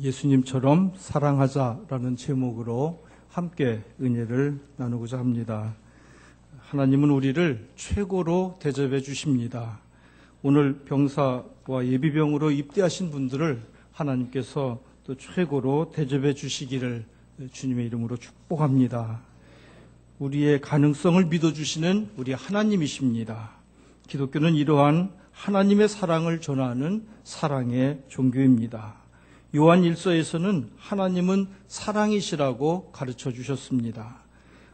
예수님처럼 사랑하자라는 제목으로 함께 은혜를 나누고자 합니다. 하나님은 우리를 최고로 대접해 주십니다. 오늘 병사와 예비병으로 입대하신 분들을 하나님께서 또 최고로 대접해 주시기를 주님의 이름으로 축복합니다. 우리의 가능성을 믿어주시는 우리 하나님이십니다. 기독교는 이러한 하나님의 사랑을 전하는 사랑의 종교입니다. 요한 일서에서는 하나님은 사랑이시라고 가르쳐 주셨습니다.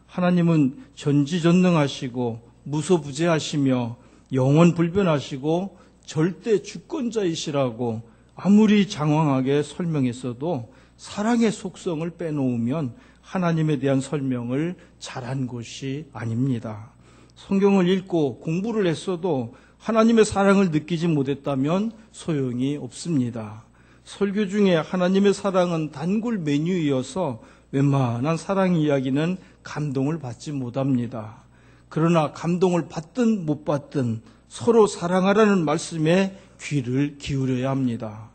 하나님은 전지전능하시고 무소부재하시며 영원 불변하시고 절대 주권자이시라고 아무리 장황하게 설명했어도 사랑의 속성을 빼놓으면 하나님에 대한 설명을 잘한 것이 아닙니다. 성경을 읽고 공부를 했어도 하나님의 사랑을 느끼지 못했다면 소용이 없습니다. 설교 중에 하나님의 사랑은 단골 메뉴이어서 웬만한 사랑 이야기는 감동을 받지 못합니다. 그러나 감동을 받든 못 받든 서로 사랑하라는 말씀에 귀를 기울여야 합니다.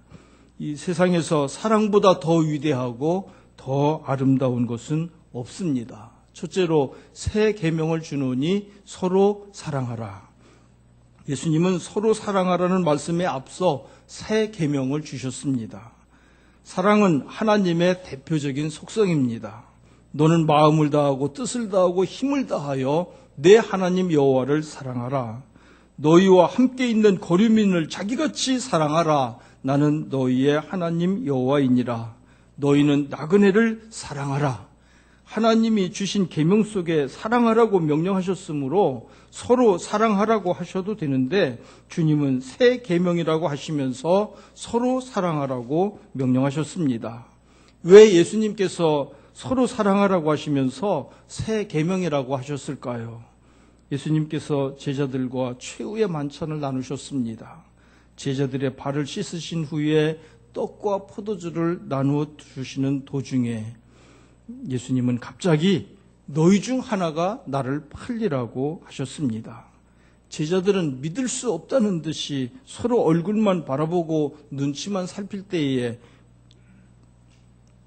이 세상에서 사랑보다 더 위대하고 더 아름다운 것은 없습니다. 첫째로 새 계명을 주노니 서로 사랑하라. 예수님은 서로 사랑하라는 말씀에 앞서 새 계명을 주셨습니다. 사랑은 하나님의 대표적인 속성입니다. 너는 마음을 다하고 뜻을 다하고 힘을 다하여 내 하나님 여호와를 사랑하라. 너희와 함께 있는 거류민을 자기같이 사랑하라. 나는 너희의 하나님 여호와이니라. 너희는 나그네를 사랑하라. 하나님이 주신 계명 속에 사랑하라고 명령하셨으므로 서로 사랑하라고 하셔도 되는데 주님은 새 계명이라고 하시면서 서로 사랑하라고 명령하셨습니다. 왜 예수님께서 서로 사랑하라고 하시면서 새 계명이라고 하셨을까요? 예수님께서 제자들과 최후의 만찬을 나누셨습니다. 제자들의 발을 씻으신 후에 떡과 포도주를 나누어 주시는 도중에 예수님은 갑자기 너희 중 하나가 나를 팔리라고 하셨습니다. 제자들은 믿을 수 없다는 듯이 서로 얼굴만 바라보고 눈치만 살필 때에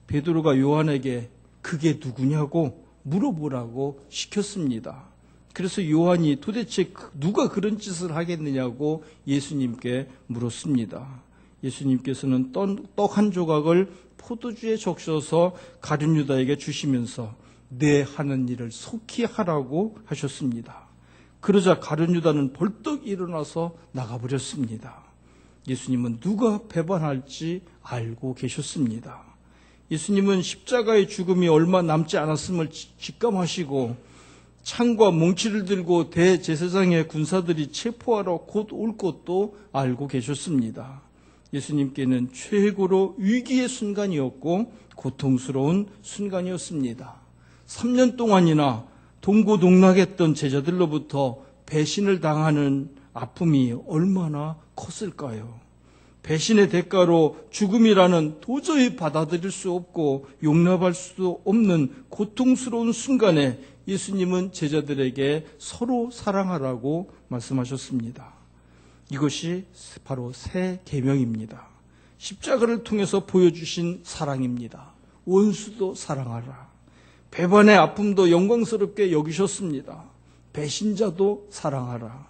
베드로가 요한에게 그게 누구냐고 물어보라고 시켰습니다. 그래서 요한이 도대체 누가 그런 짓을 하겠느냐고 예수님께 물었습니다. 예수님께서는 떡 한 조각을 포도주에 적셔서 가룟 유다에게 주시면서 내 하는 일을 속히 하라고 하셨습니다. 그러자 가룟 유다는 벌떡 일어나서 나가버렸습니다. 예수님은 누가 배반할지 알고 계셨습니다. 예수님은 십자가의 죽음이 얼마 남지 않았음을 직감하시고 창과 몽치를 들고 대제사장의 군사들이 체포하러 곧 올 것도 알고 계셨습니다. 예수님께는 최고로 위기의 순간이었고 고통스러운 순간이었습니다. 3년 동안이나 동고동락했던 제자들로부터 배신을 당하는 아픔이 얼마나 컸을까요? 배신의 대가로 죽음이라는 도저히 받아들일 수 없고 용납할 수 없는 고통스러운 순간에 예수님은 제자들에게 서로 사랑하라고 말씀하셨습니다. 이것이 바로 새 계명입니다. 십자가를 통해서 보여주신 사랑입니다. 원수도 사랑하라. 배반의 아픔도 영광스럽게 여기셨습니다. 배신자도 사랑하라.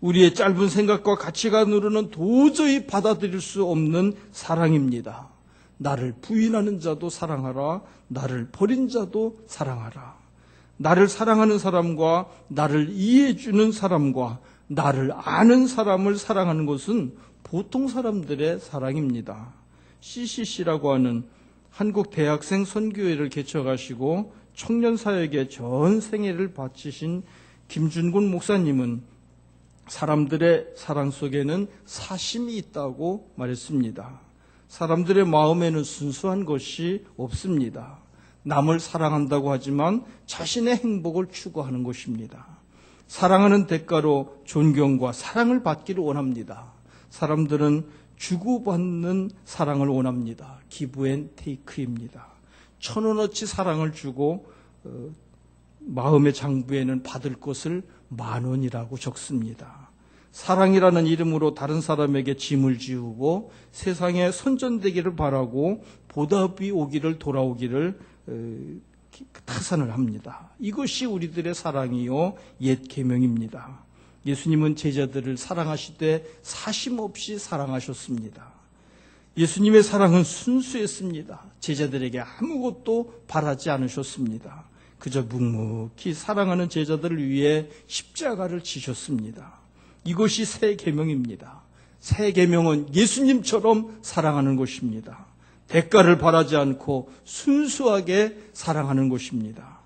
우리의 짧은 생각과 가치관으로는 도저히 받아들일 수 없는 사랑입니다. 나를 부인하는 자도 사랑하라. 나를 버린 자도 사랑하라. 나를 사랑하는 사람과 나를 이해해주는 사람과 나를 아는 사람을 사랑하는 것은 보통 사람들의 사랑입니다. CCC라고 하는 한국 대학생 선교회를 개척하시고 청년 사역에 전 생애를 바치신 김준곤 목사님은 사람들의 사랑 속에는 사심이 있다고 말했습니다. 사람들의 마음에는 순수한 것이 없습니다. 남을 사랑한다고 하지만 자신의 행복을 추구하는 것입니다. 사랑하는 대가로 존경과 사랑을 받기를 원합니다. 사람들은 주고받는 사랑을 원합니다. 기브 앤 테이크입니다. 천 원어치 사랑을 주고 어, 마음의 장부에는 받을 것을 만 원이라고 적습니다. 사랑이라는 이름으로 다른 사람에게 짐을 지우고 세상에 선전되기를 바라고 보답이 오기를 돌아오기를 어, 타산을 합니다. 이것이 우리들의 사랑이요 옛 계명입니다. 예수님은 제자들을 사랑하시되 사심 없이 사랑하셨습니다. 예수님의 사랑은 순수했습니다. 제자들에게 아무것도 바라지 않으셨습니다. 그저 묵묵히 사랑하는 제자들을 위해 십자가를 지셨습니다. 이것이 새 계명입니다. 새 계명은 예수님처럼 사랑하는 것입니다. 대가를 바라지 않고 순수하게 사랑하는 것입니다.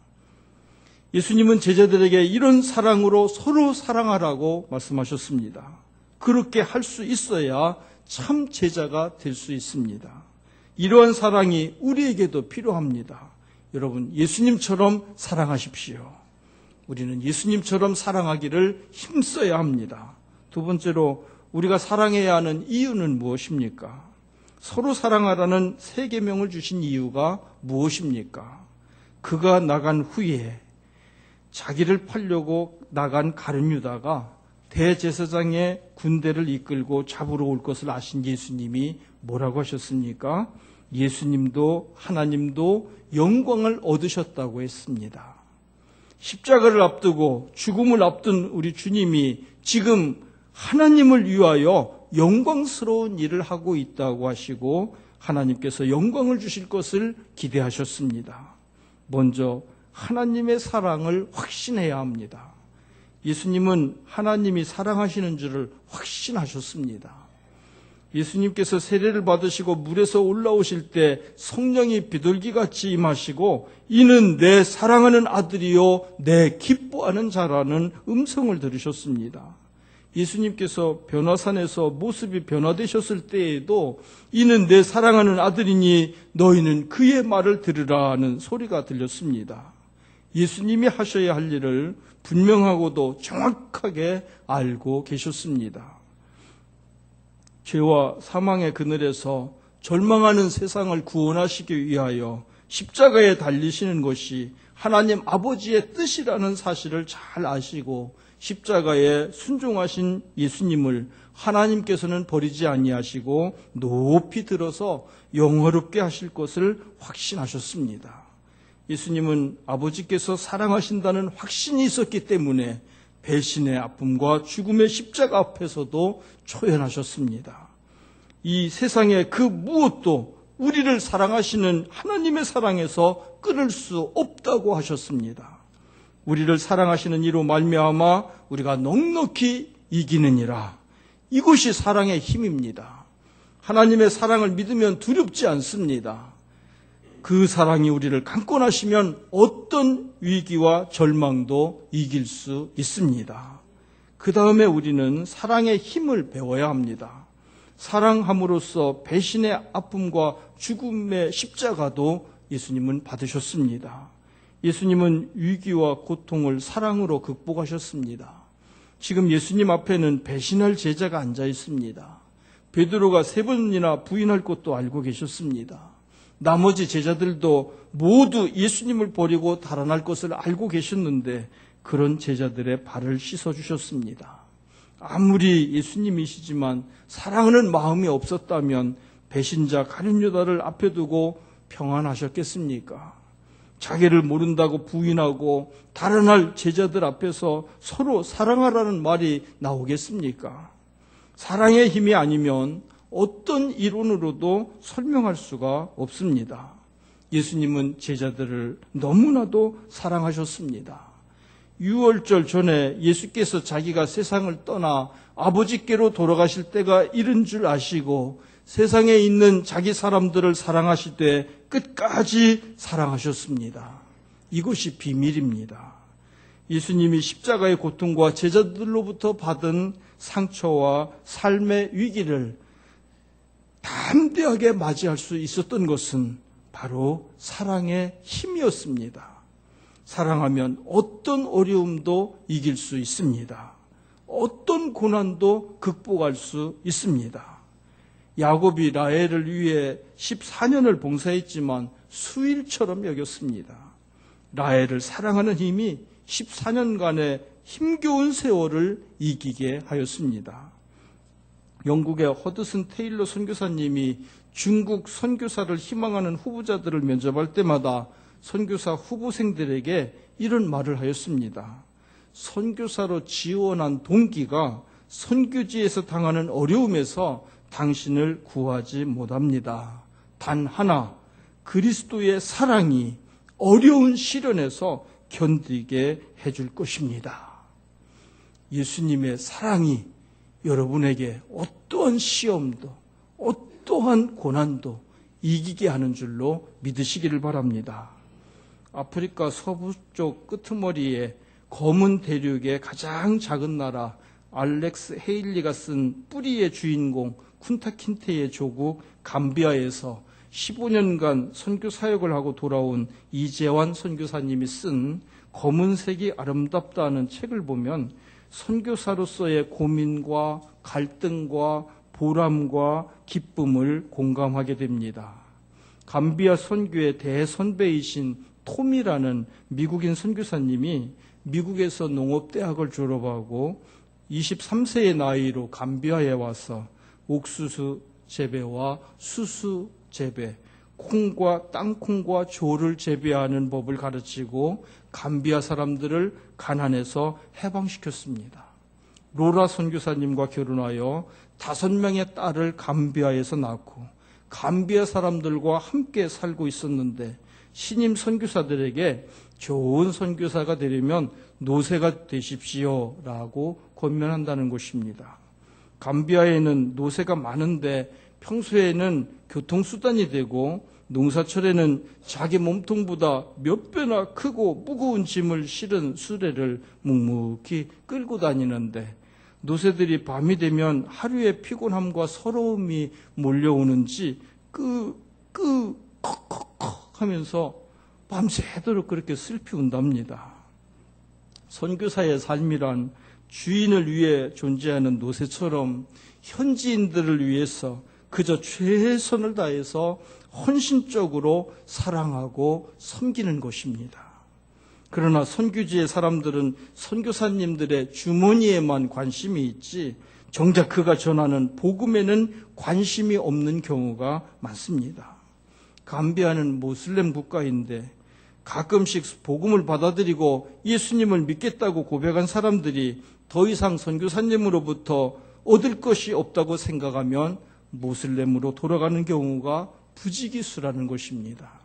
예수님은 제자들에게 이런 사랑으로 서로 사랑하라고 말씀하셨습니다. 그렇게 할 수 있어야 참 제자가 될 수 있습니다. 이러한 사랑이 우리에게도 필요합니다. 여러분, 예수님처럼 사랑하십시오. 우리는 예수님처럼 사랑하기를 힘써야 합니다. 두 번째로 우리가 사랑해야 하는 이유는 무엇입니까? 서로 사랑하라는 세 계명을 주신 이유가 무엇입니까? 그가 나간 후에 자기를 팔려고 나간 가룟 유다가 대제사장의 군대를 이끌고 잡으러 올 것을 아신 예수님이 뭐라고 하셨습니까? 예수님도 하나님도 영광을 얻으셨다고 했습니다. 십자가를 앞두고 죽음을 앞둔 우리 주님이 지금 하나님을 위하여 영광스러운 일을 하고 있다고 하시고 하나님께서 영광을 주실 것을 기대하셨습니다. 먼저 하나님의 사랑을 확신해야 합니다. 예수님은 하나님이 사랑하시는 줄을 확신하셨습니다. 예수님께서 세례를 받으시고 물에서 올라오실 때 성령이 비둘기 같이 임하시고 이는 내 사랑하는 아들이요 내 기뻐하는 자라는 음성을 들으셨습니다. 예수님께서 변화산에서 모습이 변화되셨을 때에도 이는 내 사랑하는 아들이니 너희는 그의 말을 들으라는 소리가 들렸습니다. 예수님이 하셔야 할 일을 분명하고도 정확하게 알고 계셨습니다. 죄와 사망의 그늘에서 절망하는 세상을 구원하시기 위하여 십자가에 달리시는 것이 하나님 아버지의 뜻이라는 사실을 잘 아시고 십자가에 순종하신 예수님을 하나님께서는 버리지 아니하시고 높이 들어서 영화롭게 하실 것을 확신하셨습니다. 예수님은 아버지께서 사랑하신다는 확신이 있었기 때문에 배신의 아픔과 죽음의 십자가 앞에서도 초연하셨습니다. 이 세상의 그 무엇도 우리를 사랑하시는 하나님의 사랑에서 끊을 수 없다고 하셨습니다. 우리를 사랑하시는 이로 말미암아 우리가 넉넉히 이기느니라. 이것이 사랑의 힘입니다. 하나님의 사랑을 믿으면 두렵지 않습니다. 그 사랑이 우리를 강권하시면 어떤 위기와 절망도 이길 수 있습니다. 그 다음에 우리는 사랑의 힘을 배워야 합니다. 사랑함으로써 배신의 아픔과 죽음의 십자가도 예수님은 받으셨습니다. 예수님은 위기와 고통을 사랑으로 극복하셨습니다. 지금 예수님 앞에는 배신할 제자가 앉아 있습니다. 베드로가 세 번이나 부인할 것도 알고 계셨습니다. 나머지 제자들도 모두 예수님을 버리고 달아날 것을 알고 계셨는데 그런 제자들의 발을 씻어 주셨습니다. 아무리 예수님이시지만 사랑하는 마음이 없었다면 배신자 가룟유다를 앞에 두고 평안하셨겠습니까? 자기를 모른다고 부인하고 달아날 제자들 앞에서 서로 사랑하라는 말이 나오겠습니까? 사랑의 힘이 아니면 어떤 이론으로도 설명할 수가 없습니다. 예수님은 제자들을 너무나도 사랑하셨습니다. 6월절 전에 예수께서 자기가 세상을 떠나 아버지께로 돌아가실 때가 이른 줄 아시고 세상에 있는 자기 사람들을 사랑하시되 끝까지 사랑하셨습니다. 이것이 비밀입니다. 예수님이 십자가의 고통과 제자들로부터 받은 상처와 삶의 위기를 담대하게 맞이할 수 있었던 것은 바로 사랑의 힘이었습니다. 사랑하면 어떤 어려움도 이길 수 있습니다. 어떤 고난도 극복할 수 있습니다. 야곱이 라헬을 위해 14년을 봉사했지만 수일처럼 여겼습니다. 라헬을 사랑하는 힘이 14년간의 힘겨운 세월을 이기게 하였습니다. 영국의 허드슨 테일러 선교사님이 중국 선교사를 희망하는 후보자들을 면접할 때마다 선교사 후보생들에게 이런 말을 하였습니다. 선교사로 지원한 동기가 선교지에서 당하는 어려움에서 당신을 구하지 못합니다. 단 하나, 그리스도의 사랑이 어려운 시련에서 견디게 해줄 것입니다. 예수님의 사랑이 여러분에게 어떠한 시험도, 어떠한 고난도 이기게 하는 줄로 믿으시기를 바랍니다. 아프리카 서부 쪽 끄트머리에 검은 대륙의 가장 작은 나라 알렉스 헤일리가 쓴 뿌리의 주인공 쿤타킨테의 조국 감비아에서 15년간 선교 사역을 하고 돌아온 이재환 선교사님이 쓴 검은색이 아름답다는 책을 보면 선교사로서의 고민과 갈등과 보람과 기쁨을 공감하게 됩니다. 감비아 선교의 대선배이신 톰이라는 미국인 선교사님이 미국에서 농업대학을 졸업하고 23세의 나이로 감비아에 와서 옥수수 재배와 수수 재배, 콩과 땅콩과 조를 재배하는 법을 가르치고 감비아 사람들을 가난에서 해방시켰습니다. 로라 선교사님과 결혼하여 다섯 명의 딸을 감비아에서 낳고 감비아 사람들과 함께 살고 있었는데 신임 선교사들에게 좋은 선교사가 되려면 노새가 되십시오라고 권면한다는 것입니다. 감비아에는 노새가 많은데 평소에는 교통수단이 되고 농사철에는 자기 몸통보다 몇 배나 크고 무거운 짐을 실은 수레를 묵묵히 끌고 다니는데 노새들이 밤이 되면 하루의 피곤함과 서러움이 몰려오는지 끄, 끄, 컥 컥 컥 하면서 밤새도록 그렇게 슬피 운답니다. 선교사의 삶이란 주인을 위해 존재하는 노새처럼 현지인들을 위해서 그저 최선을 다해서 헌신적으로 사랑하고 섬기는 것입니다. 그러나 선교지의 사람들은 선교사님들의 주머니에만 관심이 있지 정작 그가 전하는 복음에는 관심이 없는 경우가 많습니다. 감비아는 모슬렘 국가인데 가끔씩 복음을 받아들이고 예수님을 믿겠다고 고백한 사람들이 더 이상 선교사님으로부터 얻을 것이 없다고 생각하면 모슬렘으로 돌아가는 경우가 부지기수라는 것입니다.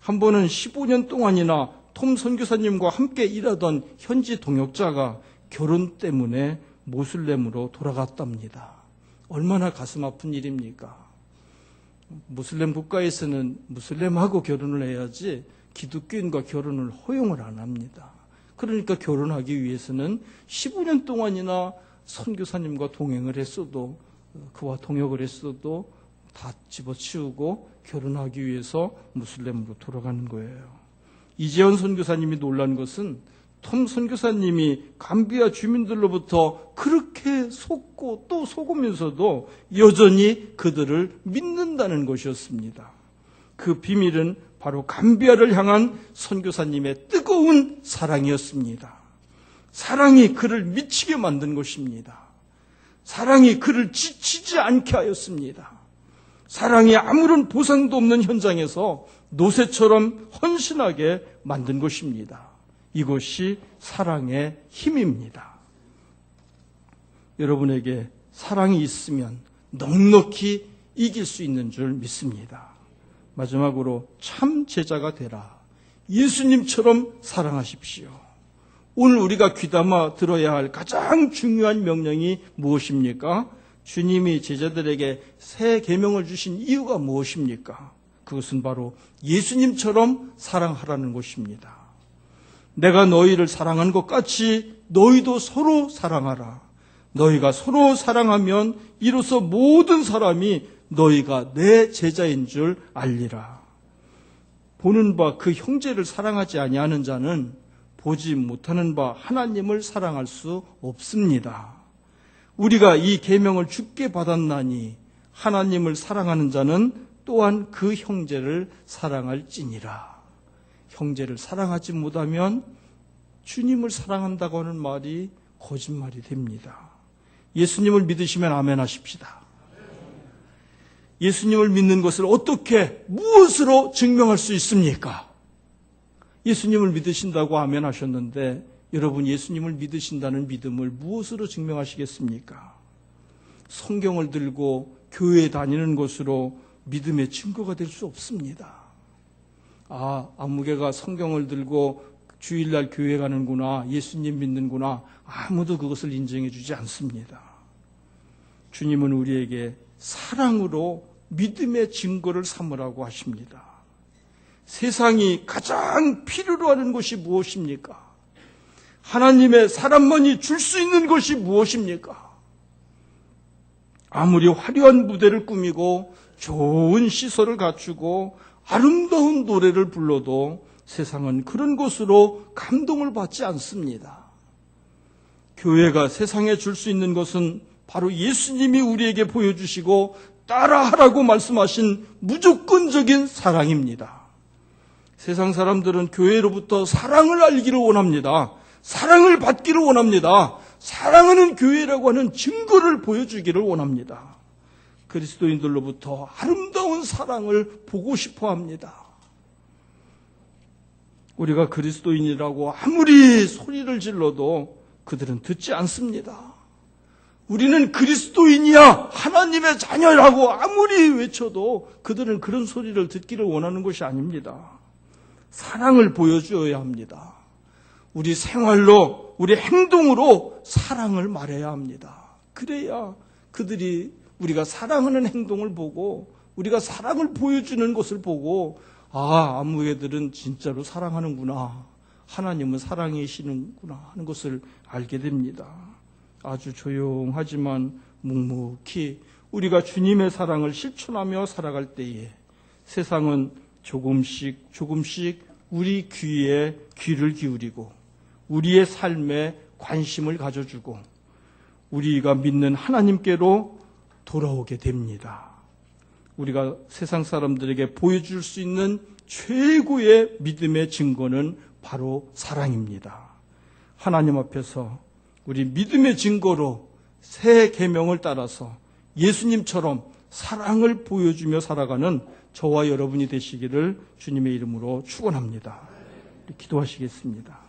한 번은 15년 동안이나 톰 선교사님과 함께 일하던 현지 동역자가 결혼 때문에 모슬렘으로 돌아갔답니다. 얼마나 가슴 아픈 일입니까? 무슬렘 국가에서는 무슬렘하고 결혼을 해야지 기독교인과 결혼을 허용을 안 합니다. 그러니까 결혼하기 위해서는 15년 동안이나 선교사님과 동행을 했어도 그와 동역을 했어도 다 집어치우고 결혼하기 위해서 무슬림으로 돌아가는 거예요. 이재원 선교사님이 놀란 것은 톰 선교사님이 감비아 주민들로부터 그렇게 속고 또 속으면서도 여전히 그들을 믿는다는 것이었습니다. 그 비밀은 바로 감비아를 향한 선교사님의 뜨거운 사랑이었습니다. 사랑이 그를 미치게 만든 것입니다. 사랑이 그를 지치지 않게 하였습니다. 사랑이 아무런 보상도 없는 현장에서 노새처럼 헌신하게 만든 것입니다. 이것이 사랑의 힘입니다. 여러분에게 사랑이 있으면 넉넉히 이길 수 있는 줄 믿습니다. 마지막으로 참 제자가 되라. 예수님처럼 사랑하십시오. 오늘 우리가 귀담아 들어야 할 가장 중요한 명령이 무엇입니까? 주님이 제자들에게 새 계명을 주신 이유가 무엇입니까? 그것은 바로 예수님처럼 사랑하라는 것입니다. 내가 너희를 사랑한 것 같이 너희도 서로 사랑하라. 너희가 서로 사랑하면 이로써 모든 사람이 너희가 내 제자인 줄 알리라. 보는 바 그 형제를 사랑하지 아니하는 자는 보지 못하는 바 하나님을 사랑할 수 없습니다. 우리가 이 계명을 죽게 받았나니 하나님을 사랑하는 자는 또한 그 형제를 사랑할지니라. 형제를 사랑하지 못하면 주님을 사랑한다고 하는 말이 거짓말이 됩니다. 예수님을 믿으시면 아멘 하십시다. 예수님을 믿는 것을 어떻게, 무엇으로 증명할 수 있습니까? 예수님을 믿으신다고 아멘 하셨는데, 여러분 예수님을 믿으신다는 믿음을 무엇으로 증명하시겠습니까? 성경을 들고 교회에 다니는 것으로 믿음의 증거가 될 수 없습니다. 아, 안무개가 성경을 들고 주일날 교회 가는구나, 예수님 믿는구나, 아무도 그것을 인정해 주지 않습니다. 주님은 우리에게 사랑으로 믿음의 증거를 삼으라고 하십니다. 세상이 가장 필요로 하는 것이 무엇입니까? 하나님의 사람만이 줄 수 있는 것이 무엇입니까? 아무리 화려한 무대를 꾸미고 좋은 시설을 갖추고 아름다운 노래를 불러도 세상은 그런 것으로 감동을 받지 않습니다. 교회가 세상에 줄 수 있는 것은 바로 예수님이 우리에게 보여주시고 따라하라고 말씀하신 무조건적인 사랑입니다. 세상 사람들은 교회로부터 사랑을 알기를 원합니다. 사랑을 받기를 원합니다. 사랑하는 교회라고 하는 증거를 보여주기를 원합니다. 그리스도인들로부터 아름다운 사랑을 보고 싶어 합니다. 우리가 그리스도인이라고 아무리 소리를 질러도 그들은 듣지 않습니다. 우리는 그리스도인이야 하나님의 자녀라고 아무리 외쳐도 그들은 그런 소리를 듣기를 원하는 것이 아닙니다. 사랑을 보여주어야 합니다. 우리 생활로, 우리 행동으로 사랑을 말해야 합니다. 그래야 그들이 우리가 사랑하는 행동을 보고 우리가 사랑을 보여주는 것을 보고 아, 아무개들은 진짜로 사랑하는구나. 하나님은 사랑이시는구나 하는 것을 알게 됩니다. 아주 조용하지만 묵묵히 우리가 주님의 사랑을 실천하며 살아갈 때에 세상은 조금씩 조금씩 우리 귀에 귀를 기울이고 우리의 삶에 관심을 가져주고 우리가 믿는 하나님께로 돌아오게 됩니다. 우리가 세상 사람들에게 보여줄 수 있는 최고의 믿음의 증거는 바로 사랑입니다. 하나님 앞에서 우리 믿음의 증거로 새 계명을 따라서 예수님처럼 사랑을 보여주며 살아가는 저와 여러분이 되시기를 주님의 이름으로 축원합니다. 기도하시겠습니다.